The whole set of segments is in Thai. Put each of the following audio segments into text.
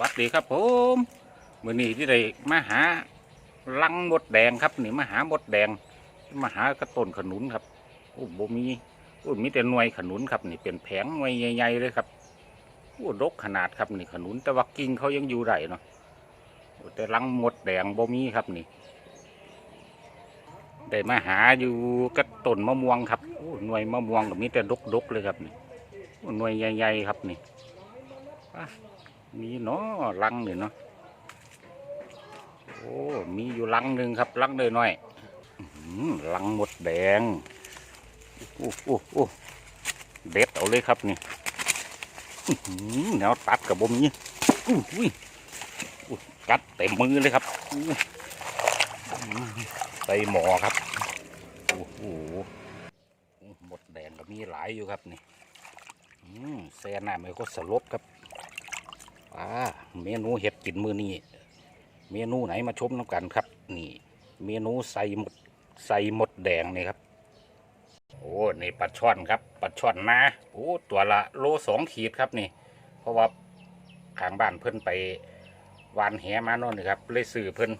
วัสดีครับผมมือนี้ที่ได้มาหาลังมดแดงครับนี่มาหามดแดงมาหากระต้นขนุนครับโอ้บ่มีโอ้มีแต่หน่วยขนุนครับนี่เป็นแผงหน่วยใหญ่ๆเลยครับโอ้ดกขนาดครับนี่ขนุนแต่ว่ากิ่งเขายังอยู่ได้เนาะโอ้แต่ลังมดแดงบ่มีครับนี่ได้มาหาอยู่กระต้นมะม่วงครับโอ้หน่วยมะม่วงก็มีแต่ดกๆเลยครับนี่โอ้หน่วยใหญ่ๆครับนี่ มีเนาะลังนี่เนาะโอ้มีอยู่ลังหนึ่งครับลังเลยน้อยลังหมดแดงโอ้โอ้โอ้เด็ดเอาเลยครับนี่แนวตัดกับบมนี้อู้หูยกัดเต็มมือเลยครับใส่หมอครับโอ้โหหมดแดงก็มีหลายอยู่ครับนี่แซ่น้ำไม่ก็สลบครับ อ่าเมนูเห็ดกินมือนี้เมนูไหนมาชมน้ำกันครับ นี่ เมนูใส่หมดใส่หมดแดงนี่ครับ โอ้นี่ปลาช่อนครับปลาช่อนนะโอ้ตัวละโลสองขีดครับนี่ เพราะว่าขางบ้านเพิ่นไปวานแหมาโน่นนี่ครับเลยซื้อเพิ่น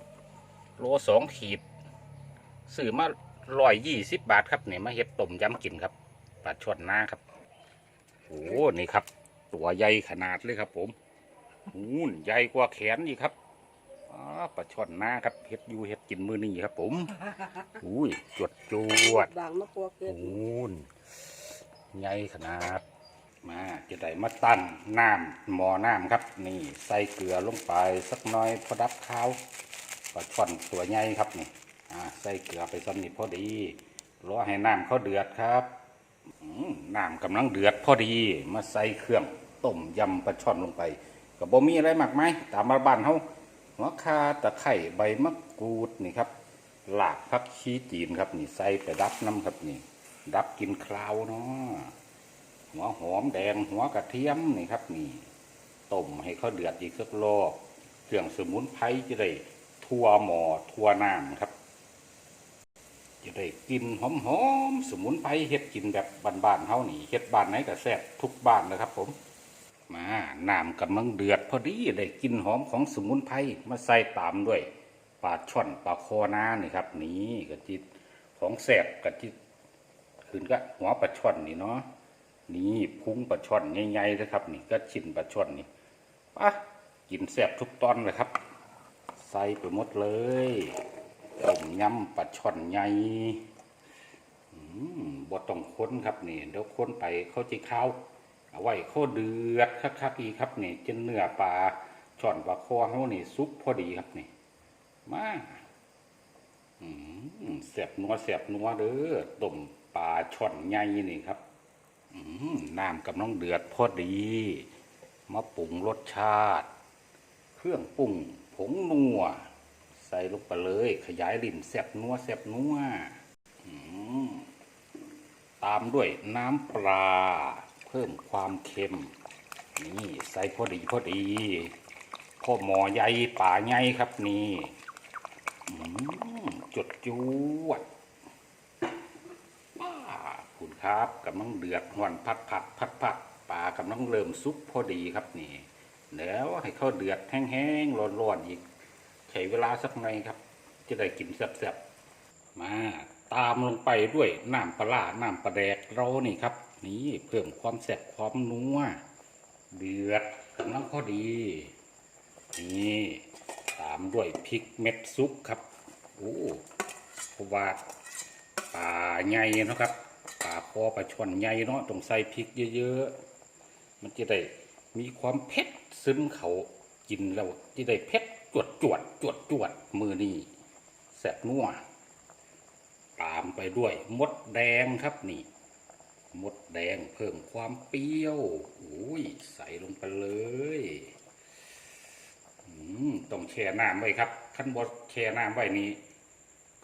โลสองขีดซื้อมาร้อยยี่สิบบาทครับนี่มาเห็ดต้มยำกินครับปลาช่อนนะครับโอ้นี่ครับ ตัวใหญ่ขนาดเลยครับผม หูนใหญ่กว่าแขนอีกครับอ๋อปลาช่อนหน้าครับเห็ดอยู่เห็ดกินมือนี่ครับ ผมอุ้ยจวดจวดบางมะกอกเกิดหูนใหญ่ขนาด มาจะได้มาตั้นน้ำหมอน้ำครับ นี่ใส่เกลือลงไปสักน้อยพอดับข้าวปลาช่อนตัวใหญ่ครับนี่อ่าใส่เกลือไปสนิทพอดีรอให้น้ำเขาเดือดครับน้ำกำลังเดือดพอดี มาใส่เครื่องต้มยำปลาช่อนลงไป ก็บ่มีอะไรมากมายตามบ้านเฮาหัวคาตะไคร่ใบมะกรูดนี่ครับหลากพักชีจีนครับ นี่ใส่ไปดับน้ำครับนี่ ดับกินคลาวเนาะหัวหอมแดงหัวกระเทียมนี่ครับ นี่ต้มให้เขาเดือดอีกสักรอบเครื่องสมุนไพรจะได้ทั่วหมอทั่วน้ำครับ จะได้กินหอมๆสมุนไพรเฮ็ดกินแบบบ้านๆเฮานี่เฮ็ดบ้านไหนก็แซ่บทุกบ้านนะครับผม มาน้ำกำลังเดือดพอดีได้กลินหอมของสมุนไพรมาใส่ตามด้วยปลาช่อนปลาคอนานี่ครับ นี่กะจิของแสบกะจิขึ้นก็หัวปลาช่อนนี่เนาะนี่พุงปลาช่อนใหญ่ๆเลยครับ นี่ก็ชิ้นปลาช่อนนี่ปะกินแสบทุกตอนเลยครับ ใส่ไปหมดเลยต้มยำปลาช่อนใหญ่บ่ต้องค้นครับนี่เดี๋ยวค้นไปเขาจะข้าว เอาไว้ข้อเดือดคักๆอีครับนี่จนเนื้อปลาช่อนปลาคอเขานี่ซุปพอดีครับนี่มาเสียบนัวเสียบนัวเด้อต้มปลาช่อนใหญ่นี่ครับน้ำกับน้องเดือดพอดี มาปรุงรสชาติ เครื่องปรุงผงนัว ใส่ลงไปเลย ขยายลิ่นแสบนัวแสบนัวตามด้วยน้ำปลา พิ่มความเค็ม นี่ใส่พอดีพอดีพ่อหมอใหญ่ป่าใหญ่ครับนี่จดจวดป้าคุณครับกำลังเดือดหวนพัดผัดพัดผัดปลากำลังเริ่มซุปพอดีครับนี่แล้วให้เขาเดือดแห้งๆร้อนๆอีกใช้เวลาสักหน่อยครับ จะได้กินแซ่บๆมาตามลงไปด้วยน้ำปลาร้าน้ำปลาแดกเรานี่ครับ นี่เพิ่มความแซ่บความนัวเดือดกำลังพอดี นี่ตามด้วยพริกเม็ดซุปครับโอ้เพราะว่าปลาใหญ่นะครับปลาคอปลาช่อนใหญ่เนาะต้องใส่พริกเยอะๆ มันจะได้มีความเผ็ดซึมเขากินแล้วจะได้เผ็ดจวดจวดจวดจวดมือนี่แซ่บนัวตามไปด้วยมดแดงครับนี่ มดแดงเพิ่มความเปรี้ยวอุ้ยใส่ลงไปเลยอืมต้องแช่น้ำไว้ครับขั้นบดแช่น้ำไว้นี่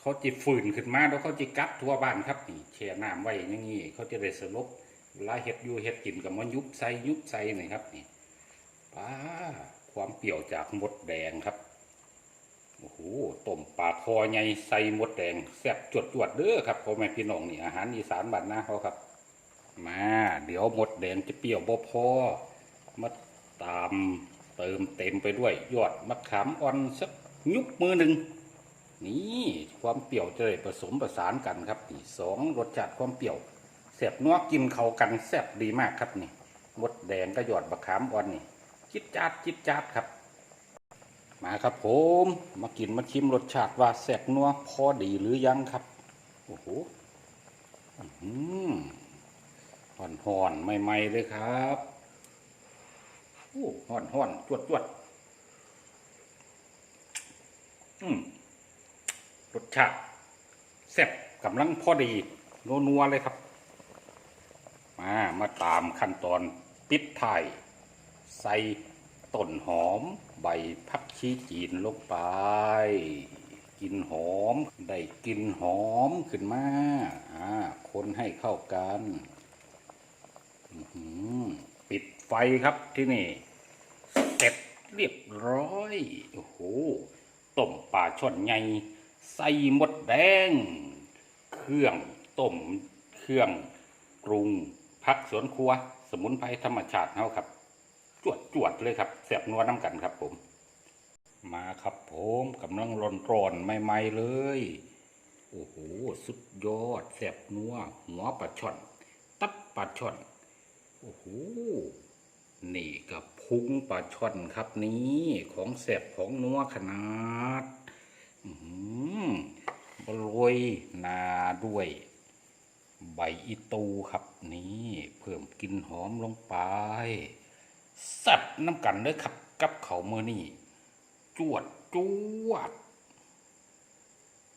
เขาจะฝืนขึ้นมาแล้วเขาจะกัดทั่วบ้านครับนี่แช่น้ำไว้อย่างนี้เขาจะได้สลบเวลาเห็ดอยู่เห็ดกินกับมันยุบใส่ยุบใส่นี่ครับนี่ป้าความเปรี้ยวจากมดแดงครับโอ้โหต้มปลาคอใหญ่ใส่หมดแดงแซ่บจวดจวดเด้อครับพ่อแม่พี่น้องนี่อาหารอีสานบ้านนาเขาครับ มา เดี๋ยวหมดแดงจะเปรี้ยวบ่พอมาตามเติมเต็มไปด้วยยอดมะขามอ่อนสักยุกมือหนึ่งนี่ความเปรี้ยวจะได้ผสมประสานกันครับนี่สองรสชาติความเปรี้ยวแซ่บนัวกินเข้ากันแซ่บดีมากครับนี่มดแดงก็ยอดมะขามอ่อนนี่จิตจาดจิตจาดครับ มาครับผมมากินมาชิมรสชาติว่าแซ่บนัวพอดีหรือยังครับโอ้โหอื้อ หือห่อนใหม่ๆเลยครับโอ้ห่อนห่อนจวดจวดอืมรสชาติแซ่บกำลังพอดีนัวๆเลยครับ มามาตามขั้นตอนปิดท้ายใส่ต้นหอมใบพักชีจีนลงไป กินหอม ได้กินหอมขึ้นมาอ่าคนให้เข้ากัน ปิดไฟครับที่นี่ เสร็จเรียบร้อย โอ้โห ต้มปลาช่อนใหญ่ใส่หมดแดง เครื่องต้ม เครื่องปรุงพักสวนครัว สมุนไพรธรรมชาติเฮาครับ จวดจวดเลยครับแสบนัวน้ำกันครับผม มาครับผมกำลังร้อนร้อนใหม่ๆเลย โอ้โห สุดยอดแสบนัว หัวปลาช่อน ตับปลาช่อน โอ้โห นี่กับพุงปลาช่อนครับนี้ของแสบของนัวขนาดอือหือบโรยนาด้วย ใบอีตูครับนี่เพิ่มกลิ่นหอมลงไปสัดน้ำกันเลยครับ กับเขาวมือนี่จวดจวด